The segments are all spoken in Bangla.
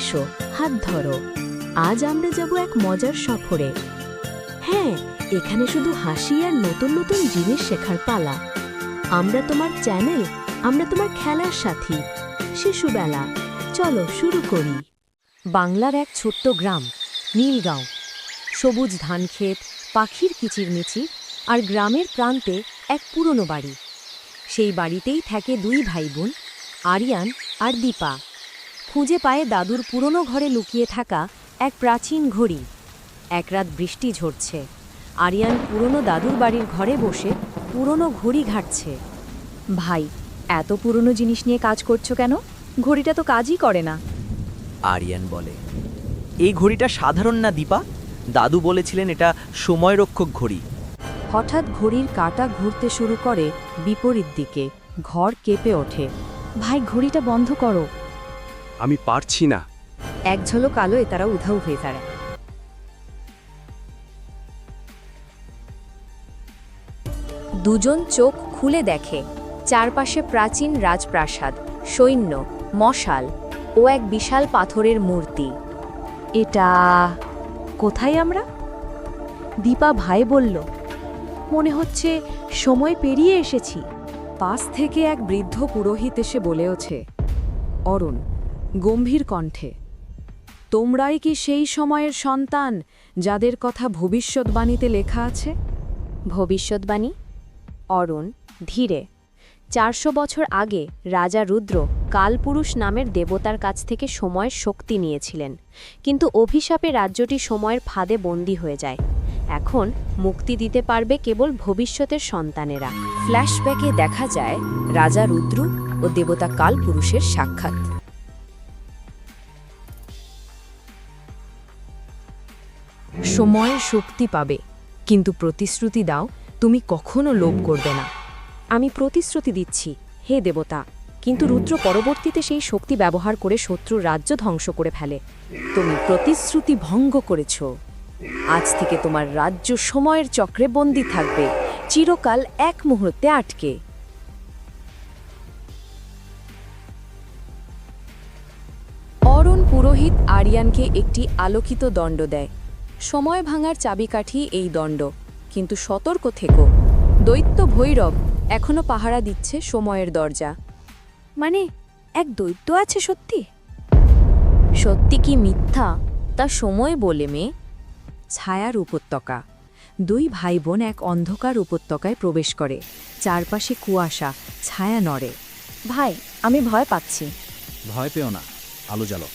এসো, হাত ধরো। আজ আমরা যাব এক মজার সফরে। হ্যাঁ এখানে শুধু হাসি আর নতুন নতুন জিনিস শেখার পালা। আমরা তোমার চ্যানেল, আমরা তোমার খেলার সাথী। শিশুবেলা, চলো শুরু করি। বাংলার এক ছোট্ট গ্রাম, নীলগাঁও। সবুজ ধানক্ষেত, পাখির কিচিরমিচির আর গ্রামের প্রান্তে এক পুরনো বাড়ি। সেই বাড়িতেই থাকে দুই ভাই বোন আরিয়ান আর দীপা। খুঁজে পায়ে দাদুর পুরনো ঘরে লুকিয়ে থাকা এক প্রাচীন ঘড়ি। এক রাত বৃষ্টি ঝরছে। আরিয়ান পুরনো দাদুর বাড়ির ঘরে বসে পুরনো ঘড়ি ঘাটছে। ভাই এত পুরনো জিনিস নিয়ে কাজ করছ কেন? ঘড়িটা তো কাজই করে না। আরিয়ান বলে এই ঘড়িটা সাধারণ না দীপা? দাদু বলেছিলেন এটা সময় রক্ষক ঘড়ি। হঠাৎ ঘড়ির কাটা ঘুরতে শুরু করে বিপরীত দিকে। ঘর কেঁপে ওঠে। ভাই ঘড়িটা বন্ধ করো। আমি পারছি না। এক ঝলক আলোয় তারা উধাও হয়ে দাঁড়ায় দুজন চোখ খুলে দেখে। চারপাশে প্রাচীন রাজপ্রাসাদ, সৈন্য, মশাল ও এক বিশাল পাথরের মূর্তি। এটা কোথায় আমরা? দীপা ভাই বলল, মনে হচ্ছে সময় পেরিয়ে এসেছি। পাশ থেকে এক বৃদ্ধ পুরোহিত এসে বলেওছে অরুণ গম্ভীর কণ্ঠে, তোমরাই কি সেই সময়ের সন্তান যাদের কথা ভবিষ্যৎবাণীতে লেখা আছে? ভবিষ্যৎবাণী? অরুণ, ধীরে, চারশো বছর আগে রাজা রুদ্র কালপুরুষ নামের দেবতার কাছ থেকে সময়ের শক্তি নিয়েছিলেন, কিন্তু অভিশাপে রাজ্যটি সময়ের ফাঁদে বন্দী হয়ে যায়। এখন মুক্তি দিতে পারবে কেবল ভবিষ্যতের সন্তানেরা। ফ্ল্যাশব্যাকে দেখা যায় রাজা রুদ্র ও দেবতা কালপুরুষের সাক্ষাৎ। সময়ের শক্তি পাবে। কিন্তু প্রতিশ্রুতি দাও, তুমি কখনো লোভ করবে না। আমি প্রতিশ্রুতি দিচ্ছি, হে দেবতা। কিন্তু রুদ্র পরবর্তীতে সেই শক্তি ব্যবহার করে শত্রুর রাজ্য ধ্বংস করে ফেলে। তুমি প্রতিশ্রুতি ভঙ্গ করেছ। আজ থেকে তোমার রাজ্য সময়ের চক্রে বন্দী থাকবে। চিরকাল এক মুহূর্তে আটকে। অরুণ পুরোহিত আরিয়ানকে একটি আলোকিত দণ্ড দেয়। সময় ভাঙার চাবিকাঠি এই দণ্ড। কিন্তু সতর্ক থেকো। দৈত্য ভৈরব এখনও পাহারা দিচ্ছে সময়ের দরজা। মানে এক দৈত্য আছে সত্যি? সত্যি কি মিথ্যা? তা সময় বলে মেয়ে ছায়ার উপত্যকা। দুই ভাই বোন এক অন্ধকার উপত্যকায় প্রবেশ করে। চারপাশে কুয়াশা ছায়া নড়ে। ভাই আমি ভয় পাচ্ছি। ভয় পেও না আলো জ্বালো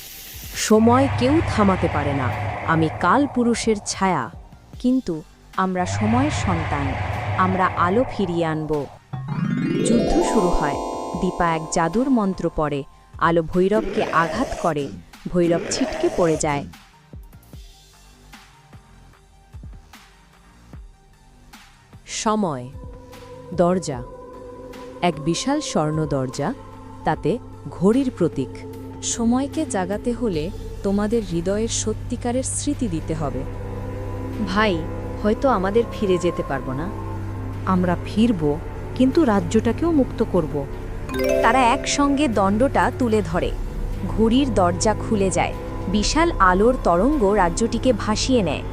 সময় কেউ থামাতে পারে না। আমি কাল পুরুষের ছায়া, কিন্তু আমরা সময়ের সন্তান। আমরা আলো ফিরিয়ে আনব। যুদ্ধ শুরু হয়। দীপা এক জাদুর মন্ত্র পড়ে। আলো ভৈরবকে আঘাত করে। ভৈরব ছিটকে পড়ে যায়। সময়। দরজা। এক বিশাল স্বর্ণ দরজা, তাতে ঘড়ির প্রতীক। সময়কে জাগাতে হলে তোমাদের হৃদয়ের সত্যিকারের স্মৃতি দিতে হবে। ভাই, হয়তো আমাদের ফিরে যেতে পারব না। আমরা ফিরব, কিন্তু রাজ্যটাকেও মুক্ত করব। তারা একসঙ্গে দণ্ডটা তুলে ধরে। ঘড়ির দরজা খুলে যায়। বিশাল আলোর তরঙ্গ রাজ্যটিকে ভাসিয়ে নেয়।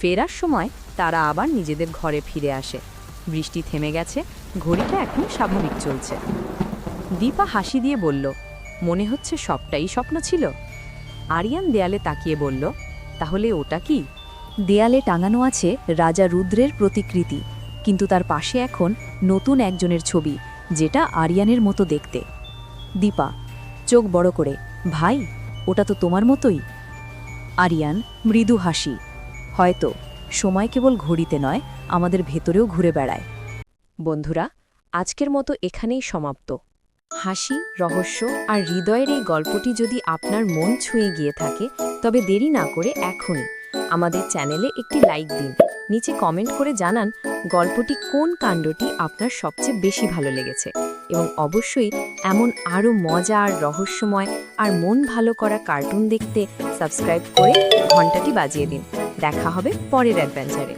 ফেরার সময় তারা আবার নিজেদের ঘরে ফিরে আসে। বৃষ্টি থেমে গেছে ঘড়িটা এখন স্বাভাবিক চলছে। দীপা হাসি দিয়ে বলল, মনে হচ্ছে সবটাই স্বপ্ন ছিল। আরিয়ান দেয়ালে তাকিয়ে বলল, তাহলে ওটা কি? দেয়ালে টাঙানো আছে রাজা রুদ্রের প্রতিকৃতি, কিন্তু তার পাশে এখন নতুন একজনের ছবি, যেটা আরিয়ানের মতো দেখতে। দীপা, চোখ বড় করে, ভাই, ওটা তো তোমার মতোই? আরিয়ান মৃদু হাসি, হয়তো, সময় কেবল ঘড়িতে নয়, আমাদের ভেতরেও ঘুরে বেড়ায়। বন্ধুরা, আজকের মতো এখানেই সমাপ্ত। হাসি, রহস্য আর হৃদয়ের এই গল্পটি যদি আপনার মন ছুঁয়ে গিয়ে থাকে, তবে দেরি না করে এখনই আমাদের চ্যানেলে একটি লাইক দিন। নিচে কমেন্ট করে জানান গল্পটি কোন কাণ্ডটি আপনার সবচেয়ে বেশি ভালো লেগেছে এবং অবশ্যই এমন আরও মজা আর রহস্যময় আর মন ভালো করা কার্টুন দেখতে সাবস্ক্রাইব করে ঘন্টাটি বাজিয়ে দিন। দেখা হবে পরের অ্যাডভেঞ্চারে।